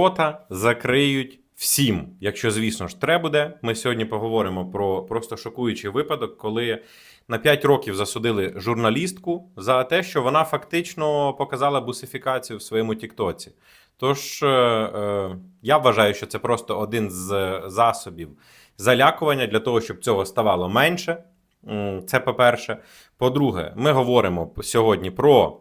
рота закриють всім. Якщо, звісно ж, треба буде. Ми сьогодні поговоримо про просто шокуючий випадок, коли на 5 років засудили журналістку за те, що вона фактично показала бусифікацію в своєму Тіктоці. Тож е, е, я вважаю, що це просто один з засобів залякування для того, щоб цього ставало менше. Це по-перше. По-друге, ми говоримо сьогодні про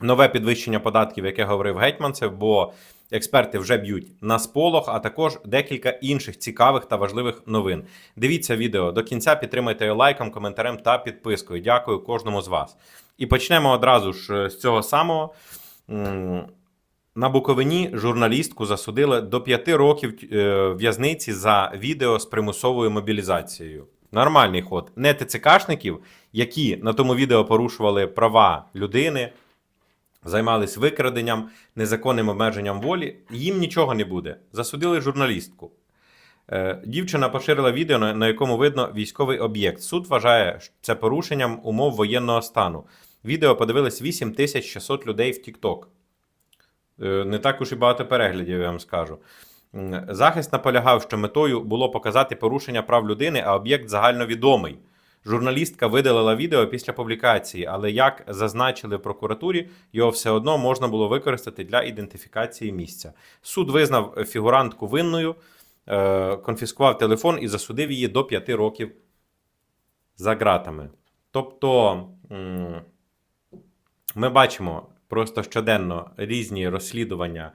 нове підвищення податків, яке говорив Гетьманцев, бо експерти вже б'ють на сполох, а також декілька інших цікавих та важливих новин. Дивіться відео до кінця, підтримайте лайком, коментарем та підпискою. Дякую кожному з вас. І почнемо одразу ж е, з цього самого. На Буковині журналістку засудили до 5 років е, в'язниці за відео з примусовою мобілізацією. Нормальний ход. Не ТЦКшників, які на тому відео порушували права людини, займались викраденням, незаконним обмеженням волі. Їм нічого не буде. Засудили журналістку. Е, Дівчина поширила відео, на якому видно військовий об'єкт. Суд вважає це порушенням умов воєнного стану. Відео подивились 8600 людей в TikTok. Е, Не так уж і багато переглядів, я вам скажу. Захист наполягав, що метою було показати порушення прав людини, а об'єкт загальновідомий. Журналістка видалила відео після публікації, але як зазначили в прокуратурі, його все одно можна було використати для ідентифікації місця. Суд визнав фігурантку винною, е, конфіскував телефон і засудив її до 5 років за ґратами. Тобто ми бачимо просто щоденно різні розслідування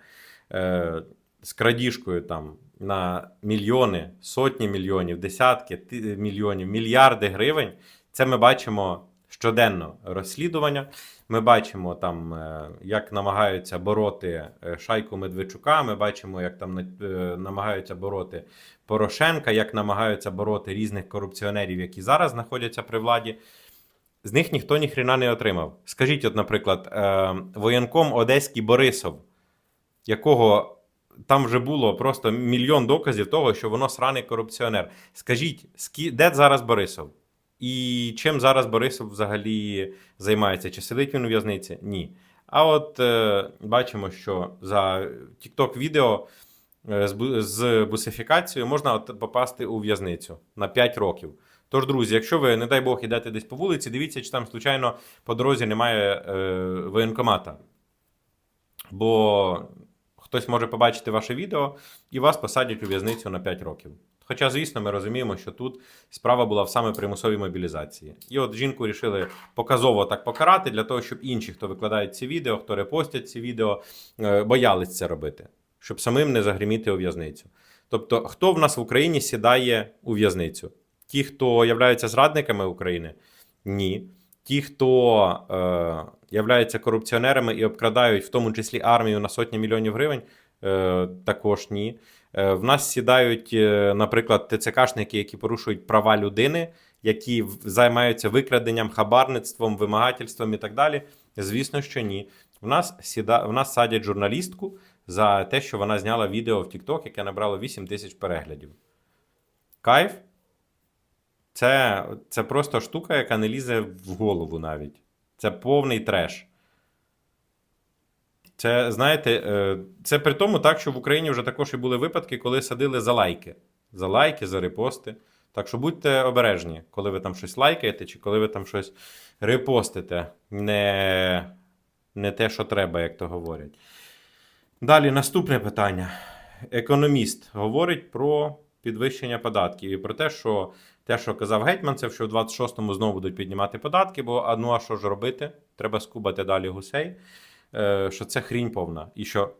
е, з крадіжкою там на мільйони, сотні мільйонів, десятки ти- мільйонів, мільярди гривень. Це ми бачимо щоденно розслідування. Ми бачимо там, е, як намагаються бороти е, шайку Медведчука. Ми бачимо, як там е, намагаються бороти Порошенка, як намагаються бороти різних корупціонерів, які зараз знаходяться при владі. З них ніхто ніхрена не отримав. Скажіть, от, наприклад, е, воєнком Одеський Борисов, якого там вже було просто мільйон доказів того, що воно сраний корупціонер. Скажіть, де зараз Борисов? І чим зараз Борисов взагалі займається? Чи сидить він у в'язниці? Ні. А от е, бачимо, що за TikTok відео е, з бусифікацією можна от попасти у в'язницю на 5 років. Тож, друзі, якщо ви, не дай Бог, йдете десь по вулиці, дивіться, чи там, случайно, по дорозі немає е, воєнкомата. Бо хтось може побачити ваше відео і вас посадять у в'язницю на 5 років. Хоча, звісно, ми розуміємо, що тут справа була в саме примусовій мобілізації. І от жінку рішили показово так покарати для того, щоб інші, хто викладають ці відео, хто репостять ці відео, е, боялись це робити, щоб самим не загриміти у в'язницю. Тобто, хто в нас в Україні сідає у в'язницю? Ті, хто являються зрадниками України? Ні. Ті, хто е, являються корупціонерами і обкрадають в тому числі армію на сотні мільйонів гривень, е, також ні. Е, в нас сідають, е, наприклад, ТЦКшники, які порушують права людини, які займаються викраденням, хабарництвом, вимагательством і так далі. Звісно, що ні. В нас сіда... в нас садять журналістку за те, що вона зняла відео в TikTok, яке набрало 8 тисяч переглядів. Кайф? Це, це просто штука, яка не лізе в голову навіть. Це повний треш. Це, знаєте, е, це при тому так, що в Україні вже також і були випадки, коли садили за лайки. За лайки, за репости. Так що будьте обережні, коли ви там щось лайкаєте, чи коли ви там щось репостите. Не, не те, що треба, як то говорять. Далі наступне питання. Економіст говорить про підвищення податків і про те, що те, що казав Гетьманцев, що в 26-му знову будуть піднімати податки, бо а ну а що ж робити? Треба скубати далі гусей. Е, що це хрінь повна, і що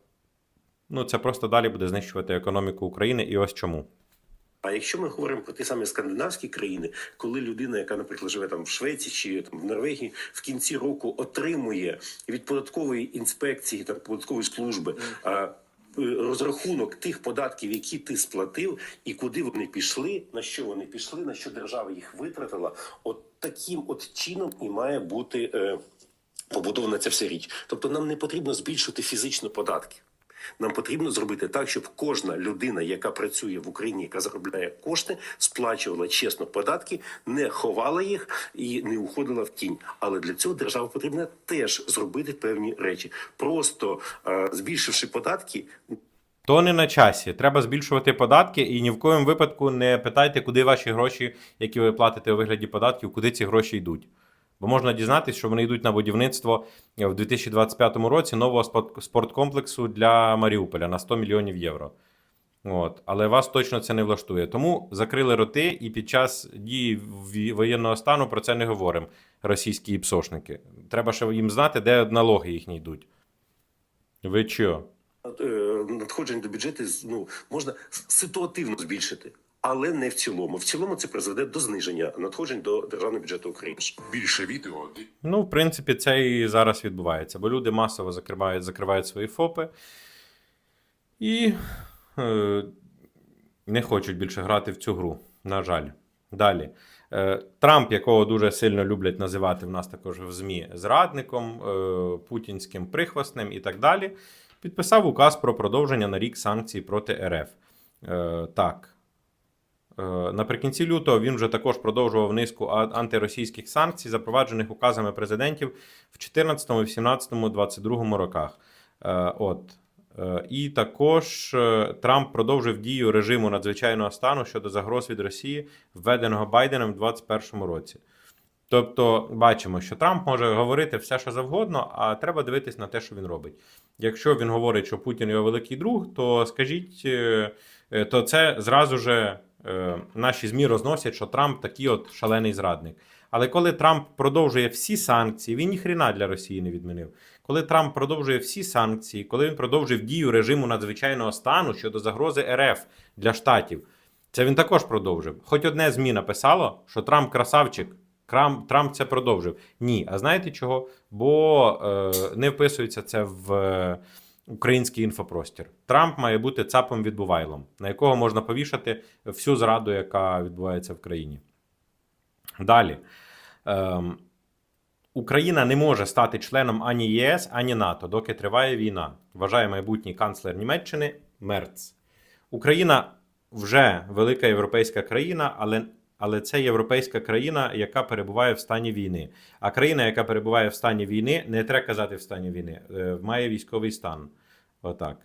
ну, це просто далі буде знищувати економіку України, і ось чому. А якщо ми говоримо про ті самі скандинавські країни, коли людина, яка, наприклад, живе там в Швеції чи там в Норвегії, в кінці року отримує від податкової інспекції та податкової служби. Е, Розрахунок тих податків, які ти сплатив, і куди вони пішли, на що вони пішли, на що держава їх витратила, от таким от чином і має бути е, побудована ця вся річ. Тобто нам не потрібно збільшувати фізично податки. Нам потрібно зробити так, щоб кожна людина, яка працює в Україні, яка заробляє кошти, сплачувала чесно податки, не ховала їх і не уходила в тінь. Але для цього держава потрібно теж зробити певні речі. Просто е, збільшивши податки, То не на часі. Треба збільшувати податки, і ні в коєму випадку не питайте, куди ваші гроші, які ви платите у вигляді податків, куди ці гроші йдуть. Бо можна дізнатися, що вони йдуть на будівництво в 2025 році нового спорт- спорткомплексу для Маріуполя на 100 мільйонів євро. От. Але вас точно це не влаштує. Тому закрили роти, і під час дії воєнного стану про це не говоримо. Російські іпсошники. Треба ще їм знати, де налоги їхні йдуть. Ви що? Е, надходжень до бюджету ну, можна ситуативно збільшити, але не в цілому. В цілому це призведе до зниження надходжень до державного бюджету України. Більше відео Ну, в принципі, це і зараз відбувається, бо люди масово закривають, закривають свої ФОПи і е, не хочуть більше грати в цю гру. На жаль. Далі. Е, Трамп, якого дуже сильно люблять називати в нас також в ЗМІ зрадником, е, путінським прихвостним і так далі, підписав указ про продовження на рік санкцій проти РФ. Е, так. Е, Наприкінці лютого він вже також продовжував низку антиросійських санкцій, запроваджених указами президентів в 14, 17, 22 роках. Е, От. Е, І також Трамп продовжив дію режиму надзвичайного стану щодо загроз від Росії, введеного Байденом в 2021 році. Тобто, бачимо, що Трамп може говорити все, що завгодно, а треба дивитись на те, що він робить. Якщо він говорить, що Путін його великий друг, то скажіть, то це зразу же наші ЗМІ розносять, що Трамп такий от шалений зрадник. Але коли Трамп продовжує всі санкції, він ніхрена для Росії не відмінив. Коли Трамп продовжує всі санкції, коли він продовжив дію режиму надзвичайного стану щодо загрози РФ для штатів, це він також продовжив. Хоч одне ЗМІ написало, що Трамп красавчик. Трамп це продовжив. Ні. А знаєте чого? Бо е, не вписується це в е, український інфопростір. Трамп має бути цапом відбувайлом, на якого можна повішати всю зраду, яка відбувається в країні. Далі. Ем, Україна не може стати членом ані ЄС, ані НАТО, доки триває війна, вважає майбутній канцлер Німеччини Мерц. Україна вже велика європейська країна, але, але це європейська країна, яка перебуває в стані війни. А країна, яка перебуває в стані війни, не треба казати в стані війни, е, має військовий стан. Отак.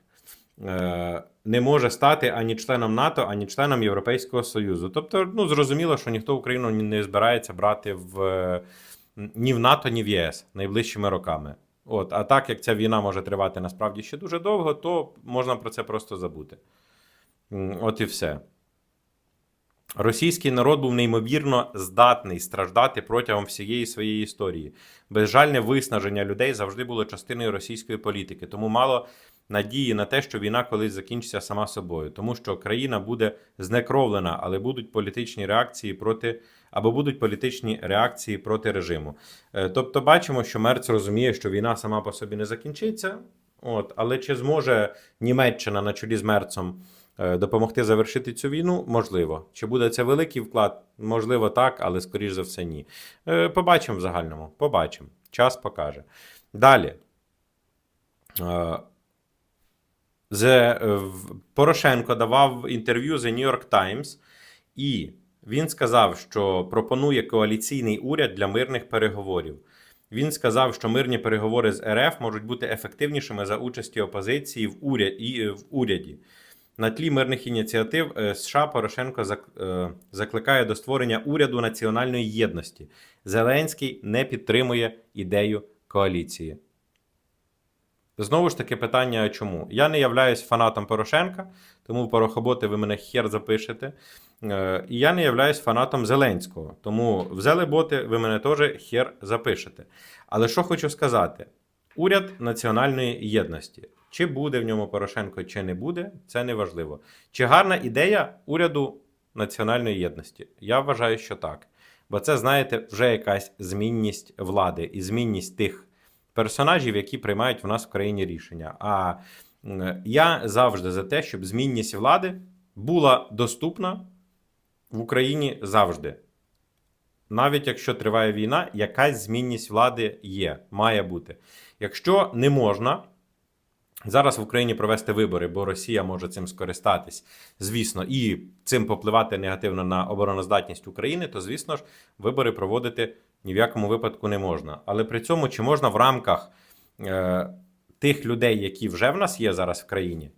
Е, Не може стати ані членом НАТО, ані членом Європейського Союзу. Тобто, ну зрозуміло, що ніхто Україну не збирається брати в ні в НАТО, ні в ЄС найближчими роками. От, а так як ця війна може тривати насправді ще дуже довго, то можна про це просто забути. От і все. Російський народ був неймовірно здатний страждати протягом всієї своєї історії. Безжальне виснаження людей завжди було частиною російської політики, тому мало надії на те, що війна колись закінчиться сама собою, тому що країна буде знекровлена, але будуть політичні реакції проти або будуть політичні реакції проти режиму. Е, Тобто, бачимо, що Мерц розуміє, що війна сама по собі не закінчиться. От, але чи зможе Німеччина на чолі з Мерцом допомогти завершити цю війну? Можливо. Чи буде це великий вклад? Можливо, так, але скоріш за все, ні. Е, Побачимо в загальному. Побачимо. Час покаже. Далі. Е, е, Порошенко давав інтерв'ю The New York Times, і він сказав, що пропонує коаліційний уряд для мирних переговорів. Він сказав, що мирні переговори з РФ можуть бути ефективнішими за участі опозиції в уряді. На тлі мирних ініціатив е, США Порошенко е, закликає до створення уряду національної єдності. Зеленський не підтримує ідею коаліції. Знову ж таки, питання чому? Я не являюсь фанатом Порошенка, тому порохоботи ви мене хер запишете. Е, І я не являюсь фанатом Зеленського, тому взяли боти, ви мене теж хер запишете. Але що хочу сказати: уряд національної єдності. Чи буде в ньому Порошенко, чи не буде, це не важливо. Чи гарна ідея уряду національної єдності? Я вважаю, що так. Бо це, знаєте, вже якась змінність влади і змінність тих персонажів, які приймають в нас в країні рішення. А я завжди за те, щоб змінність влади була доступна в Україні завжди. Навіть якщо триває війна, якась змінність влади є, має бути. Якщо не можна зараз в Україні провести вибори, бо Росія може цим скористатись, звісно, і цим попливати негативно на обороноздатність України, то звісно ж вибори проводити ні в якому випадку не можна. Але при цьому чи можна в рамках е, тих людей, які вже в нас є зараз в країні,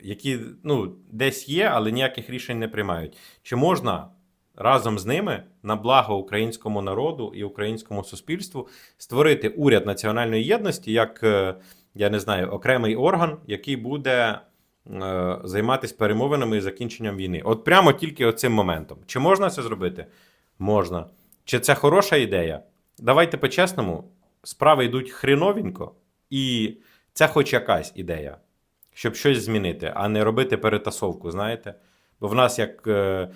які ну, десь є, але ніяких рішень не приймають. Чи можна разом з ними на благо українському народу і українському суспільству створити уряд національної єдності як, е, я не знаю, окремий орган, який буде е, займатися перемовинами і закінченням війни? От прямо тільки оцим моментом. Чи можна це зробити? Можна. Чи це хороша ідея? Давайте по-чесному, справи йдуть хреновенько, і це хоч якась ідея, щоб щось змінити, а не робити перетасовку, знаєте? Бо в нас, як е,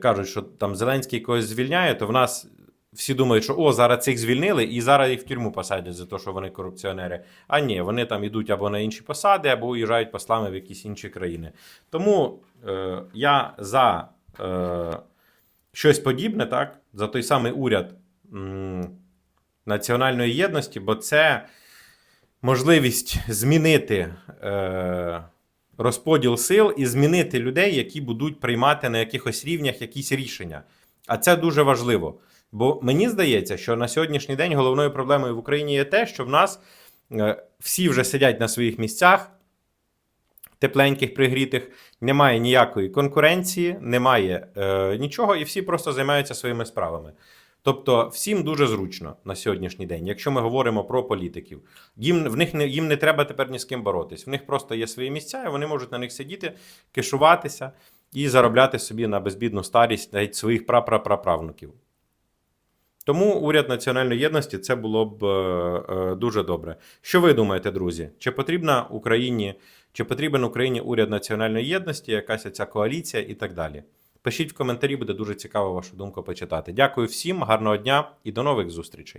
кажуть, що там Зеленський когось звільняє, то в нас всі думають, що о, зараз цих звільнили, і зараз їх в тюрму посадять за те, що вони корупціонери. А ні, вони там йдуть або на інші посади, або уїжджають послами в якісь інші країни. Тому е, я за е, щось подібне, так, за той самий уряд м, національної єдності, бо це можливість змінити е, розподіл сил і змінити людей, які будуть приймати на якихось рівнях якісь рішення. А це дуже важливо. Бо мені здається, що на сьогоднішній день головною проблемою в Україні є те, що в нас е, всі вже сидять на своїх місцях, тепленьких, пригрітих, немає ніякої конкуренції, немає е, нічого, і всі просто займаються своїми справами. Тобто всім дуже зручно на сьогоднішній день, якщо ми говоримо про політиків. Їм в них не їм не треба тепер ні з ким боротись. В них просто є свої місця, і вони можуть на них сидіти, кишуватися і заробляти собі на безбідну старість навіть своїх прапраправнуків. Тому уряд національної єдності це було б е, е, дуже добре. Що ви думаєте, друзі? Чи потрібна Україні, чи потрібен Україні уряд національної єдності, якась ця коаліція і так далі? Пишіть в коментарі, буде дуже цікаво вашу думку почитати. Дякую всім, гарного дня і до нових зустрічей.